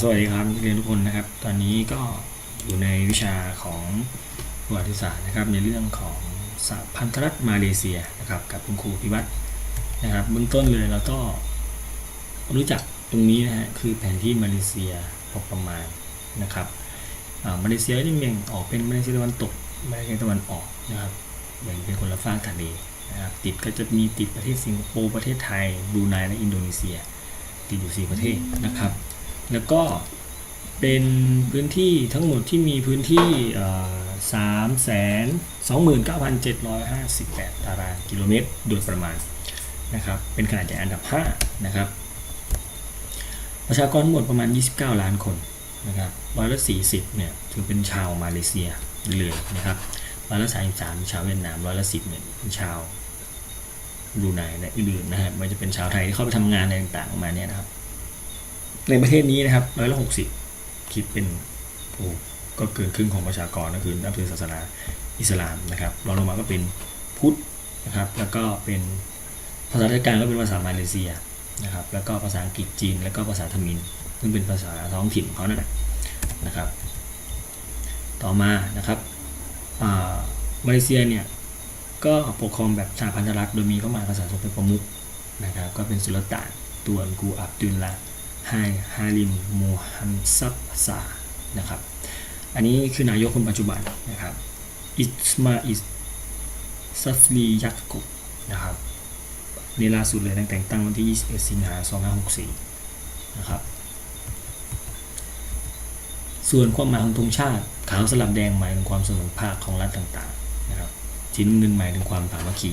สวัสดีครับนักเรียนทุกคนนะครับ ตอนนี้ก็อยู่ในวิชาของประวัติศาสตร์นะครับในเรื่องของสหพันธรัฐมาเลเซียนะครับกับคุณครูพิวัตรนะครับเบื้องต้นเลยเราก็รู้จักตรงนี้นะฮะคือแผนที่มาเลเซียพอประมาณนะครับมาเลเซียนี่แบ่งออกเป็นมาเลเซียตะวันตกมาเลเซียตะวันออกนะครับแบ่งเป็นคนละฝั่งทะเลนะครับติดก็จะมีติดประเทศสิงคโปร์ประเทศไทยบรูไนและอินโดนีเซีย ติดอยู่สี่ประเทศนะครับ แล้วก็เป็นพื้นที่ทั้งหมดที่มีพื้นที่สามแสนสองหมื่นเก้าพันเจ็ดร้อยห้าสิบแปดตารางกิโลเมตรโดยประมาณนะครับ เป็นขนาดใหญ่อันดับ 5 นะครับ ประชากรทั้งหมดประมาณ 29 ล้านคนนะครับร้อยละ40 เนี่ยถือเป็นชาวมาเลเซียเลยนะครับร้อยละ33เป็นชาวเวียดนามร้อยละ10เนี่ยเป็นชาวรูไนและอื่นๆนะครับมันจะเป็นชาวไทยที่เข้าไปทำงานอะไรต่างๆประมาณเนี้ยนะครับ ในประเทศนี้นะครับร้อยละหกสิบคิดเป็นโอ้ก็เกินครึ่งของประชากรก็คือนับถือศาสนาอิสลามนะครับรองลงมาก็เป็นพุทธนะครับ แล้วก็เป็นภาษาราชการก็เป็นภาษามาเลเซียนะครับ แล้วก็ภาษาอังกฤษจีน แล้วก็ภาษาทมิฬซึ่งเป็นภาษาท้องถิ่นของเขานั่นแหละนะครับ ต่อมานะครับมาเลเซียเนี่ยก็ปกครองแบบสหพันธรัฐโดยมีพระมหากษัตริย์ทรงเป็นประมุขนะครับ ก็เป็นสุลต่านตวนกูอับดุลละ ไฮฮาริมมูฮัมซับซานะครับ อันนี้คือนายกคนปัจจุบันนะครับอิสมาอิสซัฟลียักกุบนะครับนี่ล่าสุดเลยตั้งแต่งตั้งวันที่ 21 สิงหา2564 นะครับ ส่วนความหมายของธงชาติขาวสลับแดงหมายถึงความสมอภาคของรัฐต่างๆนะครับชิ้นเงินหมายถึงความสามัคคี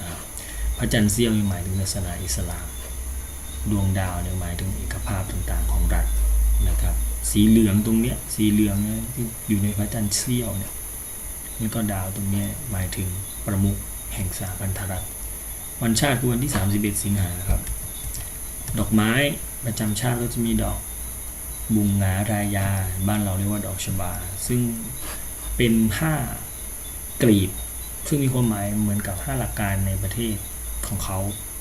นะครับพระจันทร์เสี้ยวหมายถึงศาสนาอิสลาม ดวงดาวเนี่ยหมายถึงเอกภาพต่างๆของรัฐนะครับ สีเหลืองตรงเนี้ยสีเหลืองเนี่ยที่อยู่ในพระจันทร์เสี้ยวเนี่ยนี่ก็ดาวตรงเนี้ยหมายถึงประมุขแห่งสาพันธรัฐวันชาติคือวันที่ 31 สิงหาครับ ดอกไม้ประจำชาติก็จะมีดอกบุงงารายา บ้านเราเรียกว่าดอกชบา ซึ่งเป็นห้ากลีบ ซึ่งมีความหมายเหมือนกับห้าหลักการในประเทศของเขา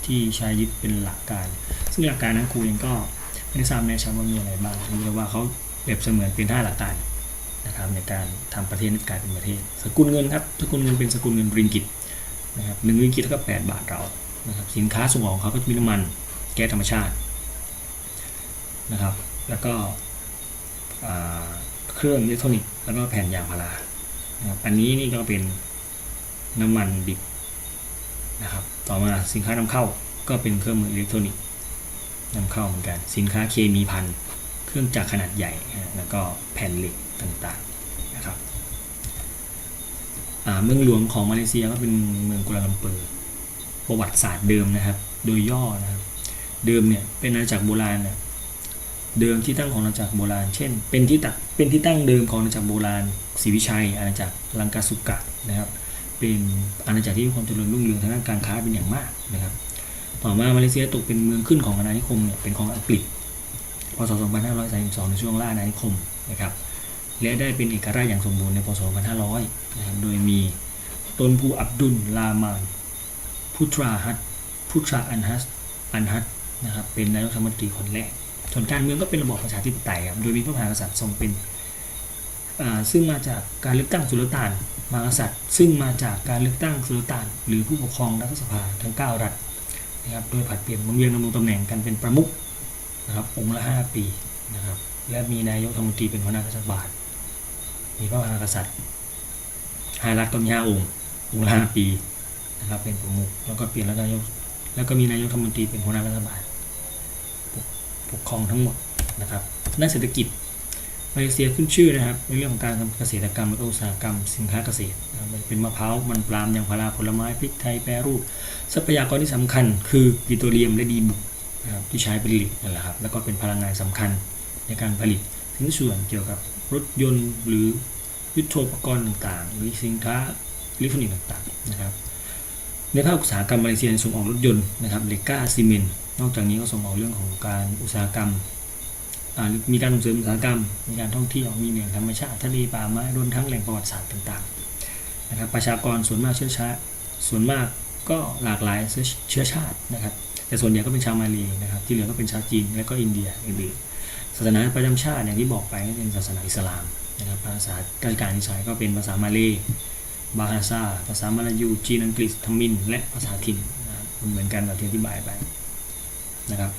ที่ใช้ยึดเป็นหลักการ ซึ่งหลักการนั้นครูเองก็ไม่ได้ทราบแน่ชัดว่ามีอะไรบ้างรู้แต่ว่าเขาเปรียบเสมือนเป็นห้าหลักการนะครับในการทำประเทศให้กลายเป็นประเทศ สกุลเงินครับสกุลเงินเป็นสกุลเงินริงกิตนะครับหนึ่งริงกิตเท่ากับแปดบาทเรานะครับสินค้าส่งออกของเขาก็จะมีน้ำมันแก๊สธรรมชาตินะครับแล้วก็เครื่องอิเล็กทรอนิกส์แล้วก็แผ่นยางพารานะครับอันนี้นี่ก็เป็นน้ำมันดิบ นะครับต่อมาสินค้านำเข้าก็เป็นเครื่องมืออิเล็กทรอนิกส์นำเข้าเหมือนกัน สินค้าเคมีพันเครื่องจักรขนาดใหญ่ แล้วก็แผ่นเหล็กต่างๆนะครับเมืองหลวงของมาเลเซียก็เป็นเมืองกัวลาลัมเปอร์ประวัติศาสตร์เดิมนะครับ โดยย่อนะครับ เดิมเนี่ยเป็นอาณาจักรโบราณเนี่ยเดิมที่ตั้งของอาณาจักรโบราณ เช่น เป็นที่ตักเป็นที่ตั้งเดิมของอาณาจักรโบราณศรีวิชัยอาณาจักรลังกาสุกะนะครับ เป็นอาณาจักรที่มีความเจริญรุ่งเรืองทางด้านการค้าเป็นอย่างมากนะครับ ต่อมามาเลเซียตกเป็นเมืองขึ้นของอาณานิคมเนี่ยเป็นของอังกฤษพศ 2532 ในช่วงล่าอาณานิคมนะครับ และได้เป็นเอกราชอย่างสมบูรณ์ในพศ 2500 นะครับ โดยมีต้นผู้อับดุลลามานพุทราฮัตพุทราอันฮัสอันฮัตนะครับ เป็นนายกรัฐมนตรีคนแรก ส่วนการเมืองก็เป็นระบอบประชาธิปไตยครับ โดยมีพระมหากษัตริย์ทรงเป็นซึ่งมาจากการเลือกตั้งสุลต่าน มหากษัตริย์ ซึ่งมาจากการเลือกตั้งสุลต่าน หรือผู้ปกครองรัฐสภาทั้ง 9 รัฐนะครับโดยผัดเปลี่ยนหมุนเวียนดำรงตำแหน่งกันเป็นประมุขนะครับองค์ละ 5 ปีนะครับและมีนายกรัฐมนตรีเป็นหัวหน้ารัฐบาลมีพระมหากษัตริย์ห้ารัฐก็มีห้าองค์องค์ละห้าปีนะครับเป็นประมุขแล้วก็เปลี่ยนแล้วนายกแล้วก็มีนายกรัฐมนตรีเป็นหัวหน้ารัฐบาลปกปกครองทั้งหมดนะครับด้านเศรษฐกิจ มาเลเซียขึ้นชื่อนะครับในเรื่องของการทำเกษตรกรรมและอุตสาหกรรมสินค้าเกษตรมันเป็นมะพร้าวมันปลามยางพาราผลไม้พริกไทยแปรรูป ทรัพยากรที่สำคัญ คือปิโตรเลียมและดีบุกนะครับที่ใช้ผลิตนั่นแหละครับแล้วก็เป็นพลังงานสำคัญในการผลิตชิ้นส่วนเกี่ยวกับรถยนต์หรือยุทโธปกรณ์ต่างๆ หรือสินค้าอิเล็กทรอนิกส์ต่างๆนะครับในภาคอุตสาหกรรมมาเลเซียส่งออกรถยนต์นะครับเหล็กก้าซีเมนต์นอกจากนี้ก็ส่งออกเรื่องของการอุตสาหกรรม มีการส่งเสริมอุตสาหกรรม มีการท่องเที่ยว มีแหล่งธรรมชาติทะเลป่าไม้รวมทั้งแหล่งประวัติศาสตร์ต่างๆนะครับประชากรส่วนมากเชื้อชาติส่วนมากก็หลากหลายเชื้อชาตินะครับ แต่ส่วนใหญ่ก็เป็นชาวมาเลนะครับ ที่เหลือก็เป็นชาวจีนและก็อินเดียอื่นๆศาสนาประจำชาติอย่างที่บอกไปก็เป็นศาสนาอิสลามนะครับภาษาราชการใช้ก็เป็นภาษามาเลย์บาฮาซาภาษามาลายูจีนอังกฤษทมิน และภาษาถิ่นนะครับเหมือนกันแบบที่อธิบายไปนะครับ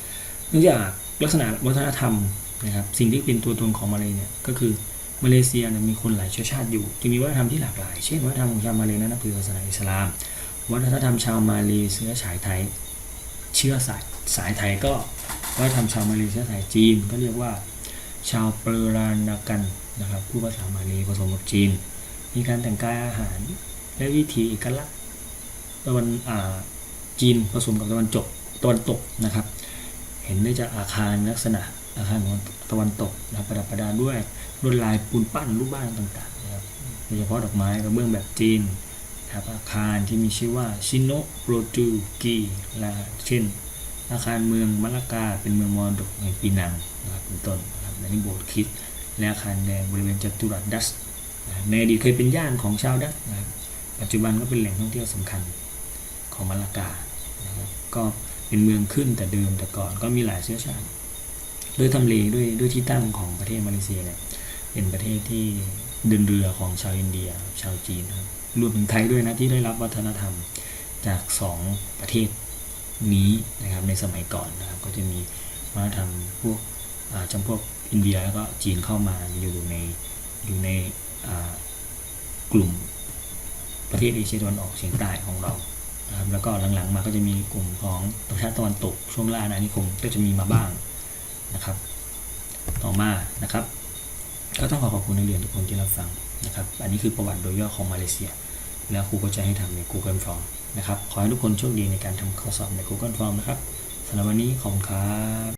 เนื่องจากลักษณะวัฒนธรรม นะครับสิ่งที่เป็นตัวตนของมาเลย์เนี่ยก็คือมาเลเซียเนี่ยมีคนหลายเชื้อชาติอยู่จึงมีวัฒนธรรมที่หลากหลายเช่นวัฒนธรรมของชาวมาเลย์นั้นคือศาสนาอิสลาม วัฒนธรรมชาวมาเลเชื้อสายไทย เชื้อสายสายไทยก็วัฒนธรรมชาวมาเลเชื้อสายจีน ก็เรียกว่า ชาวเปรานากันนะครับผู้ภาษามาเลผสมกับจีน มีการแต่งกายอาหารและวิถีเอกลักษณ์ตะวันอ่าจีนผสมกับตะวันจกตะวันตกนะครับ เห็นได้จากอาคารลักษณะ อาคารของตะวันตกนะครับประดับประดาด้วยลวดลายปูนปั้นรูปบ้านต่างๆนะครับโดยเฉพาะดอกไม้กระเบื้องแบบจีนนะครับอาคารที่มีชื่อว่าชิโนโปรตุกีละเช่น อาคารเมืองมะละกาเป็นเมืองมรดกแห่งปีนังนะครับเป็นต้นนะครับและนี่โบสถ์คิดและอาคารแดงบริเวณจัตุรัสดัสนะครับในอดีตเคยเป็นย่านของชาวดัสนะปัจจุบันก็เป็นแหล่งท่องเที่ยวสำคัญของมะละกานะครับก็เป็นเมืองขึ้นแต่เดิมแต่ก่อนก็มีหลายเชื้อชาติ ด้วยทำเลด้วยด้วยที่ตั้งของประเทศมาเลเซียเนี่ยเป็นประเทศที่เดินเรือของชาวอินเดีย ชาวจีนครับรวมถึงไทยด้วยนะที่ได้รับวัฒนธรรมจากสองประเทศนี้นะครับในสมัยก่อนนะครับก็จะมีวัฒนธรรมพวกจำพวกอินเดียแล้วก็จีนเข้ามาอยู่ในอยู่ในกลุ่มประเทศเอเชียตะวันออกเฉียงใต้ของเรานะครับแล้วก็หลังๆมาก็จะมีกลุ่มของประชาติตะวันตกช่วงล่าอาณานิคมก็จะมีมาบ้าง นะครับ ต่อมานะครับ ก็ต้องขอขอบคุณนักเรียนทุกคนที่รับฟังนะครับ อันนี้คือประวัติโดยย่อของมาเลเซีย แล้วครูก็จะให้ทำใน Google Form นะครับ ขอให้ทุกคนโชคดีในการทำข้อสอบใน Google Form นะครับสำหรับวันนี้ขอบคุณครับ